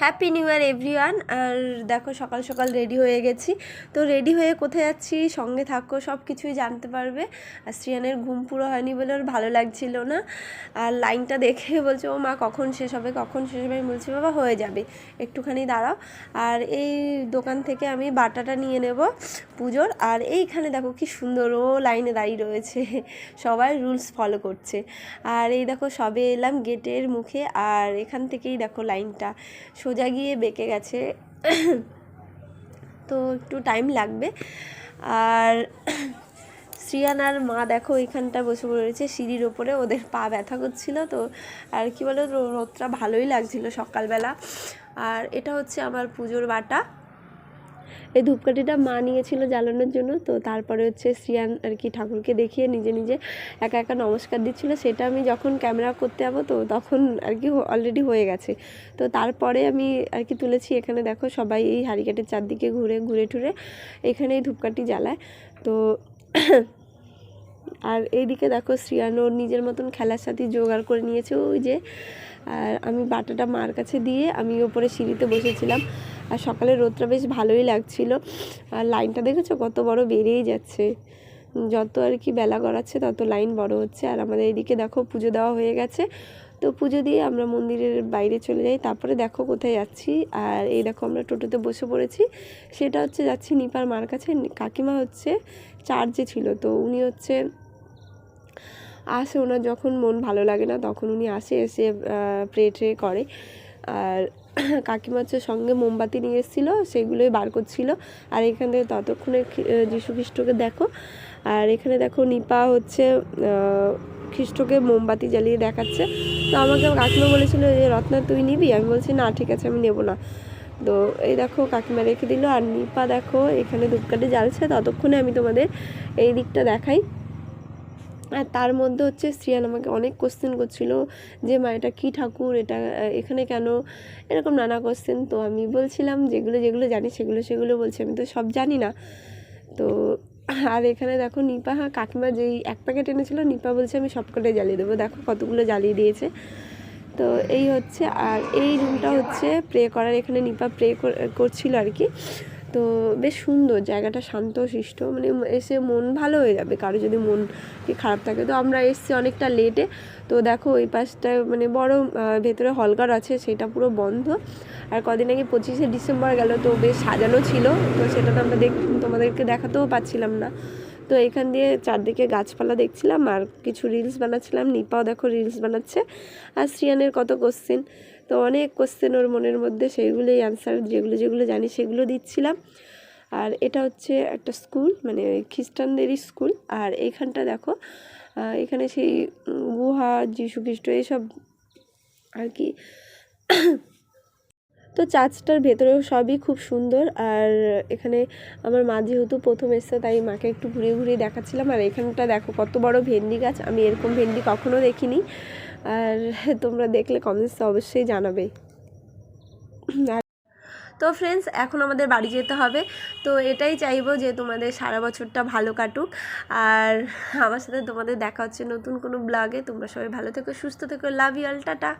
Happy new year everyone আর দেখো, সকাল সকাল রেডি হয়ে গেছি। তো রেডি হয়ে কোথায় যাচ্ছি, সঙ্গে থাকো সব কিছুই জানতে পারবে। আর শ্রিয়ানের ঘুম পুরো হয়নি বলে ওর ভালো লাগছিল না। আর লাইনটা দেখে বলছে, ও মা, কখন শেষ হবে, কখন শেষ হবে? আমি বলছি, বাবা, হয়ে যাবে। একটুখানি দাঁড়াও। আর এই দোকান থেকে আমি বাটাটা নিয়ে নেব পুজোর। আর এইখানে দেখো, কি সুন্দর ও লাইনে দাঁড়িয়ে রয়েছে। সবাই রুলস ফলো করছে। আর এই দেখো, সবে এলাম গেটের মুখে। আর এখান থেকেই দেখো লাইনটা সোজা গিয়ে বেঁকে গেছে। তো একটু টাইম লাগবে। আর শ্রিয়ান আর মা দেখো এখানটা বসে রয়েছে সিঁড়ির ওপরে। ওদের পা ব্যথা করছিল তো। আর কি বলো রোদটা ভালোই লাগছিল সকালবেলা। আর এটা হচ্ছে আমার পুজোর বাটা। এই ধূপকাঠিটা মা নিয়েছিল জ্বালানোর জন্য। তো তারপরে হচ্ছে শ্রিয়ান আর কি ঠাকুরকে দেখিয়ে নিজে নিজে একা একা নমস্কার দিচ্ছিল। সেটা আমি যখন ক্যামেরা করতে যাব তো তখন আর কি অলরেডি হয়ে গেছে। তো তারপরে আমি আর কি তুলেছি এখানে দেখো সবাই এই হারিকেটের চারদিকে ঘুরে ঘুরে ঠুরে এখানে এই ধূপকাঠি জ্বালায়। তো আর এইদিকে দেখো শ্রিয়ান নিজের মতন খেলার সাথে জোগাড় করে নিয়েছে ওই যে। আর আমি বাটাটা মার কাছে দিয়ে আমি ওপরে সিঁড়িতে বসেছিলাম। আর সকালে রোদটা বেশ ভালোই লাগছিল। আর লাইনটা দেখেছ? কত বড় বেড়েই যাচ্ছে। যত আর কি বেলা গড়াচ্ছে, তত লাইন বড় হচ্ছে। আর আমাদের এদিকে দেখো পুজো দেওয়া হয়ে গেছে। তো পুজো দিয়ে আমরা মন্দিরের বাইরে চলে যাই। তারপরে দেখো কোথায় যাচ্ছি। আর এই দেখো আমরা টোটোতে বসে পড়েছি। সেটা হচ্ছে যাচ্ছি নিপার মার কাছে। কাকিমা হচ্ছে চার্জে ছিল। তো উনি হচ্ছে আসে ওনার যখন মন ভালো লাগে না, তখন উনি আসে, এসে প্রে ট্রে করে। আর কাকিমা হচ্ছে সঙ্গে মোমবাতি নিয়ে এসেছিল, সেগুলোই বার করছিল। আর এখান থেকে ততক্ষণে যীশু খ্রিস্টকে দেখো। আর এখানে দেখো নিপা হচ্ছে খ্রিস্টকে মোমবাতি জ্বালিয়ে দেখাচ্ছে। তো আমাকে কাকিমা বলেছিল যে, রত্না, তুই নিবি? আমি বলছি, না, ঠিক আছে, আমি নেব না। তো এই দেখো কাকিমা রেখে দিল। আর নিপা দেখো, এখানে ধূপকাঠি জ্বালছে। ততক্ষণে আমি তোমাদের এই দিকটা দেখাই। আর তার মধ্যে হচ্ছে শ্রিয়ান আমাকে অনেক কোশ্চেন করছিল যে, মা, এটা কী ঠাকুর? এটা এখানে কেন? এরকম নানা কোশ্চেন তো আমি বলছিলাম, যেগুলো যেগুলো জানি, সেগুলো সেগুলো বলছি। আমি তো সব জানি না। তো আর এখানে দেখো নিপা হ্যাঁ কাকিমা যেই এক প্যাকেট এনেছিল, নিপা বলছে, আমি সব সবকটাই জ্বালিয়ে দেবো। দেখো কতগুলো জ্বালিয়ে দিয়েছে। তো এই হচ্ছে, আর এই রুমটা হচ্ছে প্রে করার। এখানে নিপা প্রে করছিল আর কি। তো বেশ সুন্দর, জায়গাটা শান্ত, শিষ্ট মানে এসে মন ভালো হয়ে যাবে। কারও যদি মন কি খারাপ থাকে, তো আমরা এসছি অনেকটা লেটে তো দেখো ওই পাশটায় মানে বড় ভেতরে হলঘর আছে, সেটা পুরো বন্ধ। আর কদিন আগে পঁচিশে ডিসেম্বর গেল, তো বেশ সাজানো ছিল। তো সেটা তো আমরা দেখ, তোমাদেরকে দেখাতেও পাচ্ছিলাম না। তো এখান দিয়ে চারদিকে গাছপালা দেখছিলাম, আর কিছু রিলস বানাচ্ছিলাম। নিপাও দেখো রিলস বানাচ্ছে। আর শ্রিয়ানের কত কোশ্চেন তো অনেক কোশ্চেন ওর মনের মধ্যে, সেইগুলোই অ্যান্সার যেগুলো যেগুলো জানি সেগুলো দিচ্ছিলাম। আর এটা হচ্ছে একটা স্কুল মানে খ্রিস্টানদেরই স্কুল আর এইখানটা দেখো এখানে সেই গুহা, যীশু খ্রিস্ট, এইসব আর কি। তো চার্চটার ভেতরেও সবই খুব সুন্দর। আর এখানে আমার মা যেহেতু প্রথম এসছে, তাই মাকে একটু ঘুরিয়ে ঘুরিয়ে দেখাচ্ছিলাম। আর এখানটা দেখো কত বড় ভেন্ডি গাছ। আমি এরকম ভেন্ডি কখনো দেখিনি। আর তোমরা দেখলে কমেন্টসে অবশ্যই জানাবে। তো ফ্রেন্ডস এখন আমাদের বাড়ি যেতে হবে। তো এটাই চাইব যে তোমাদের সারা বছরটা ভালো কাটুক। আর আমার সাথে তোমাদের দেখা হচ্ছে নতুন কোনো ব্লগে তোমরা সবাই ভালো থেকো, সুস্থ থেকো। Love you all tata.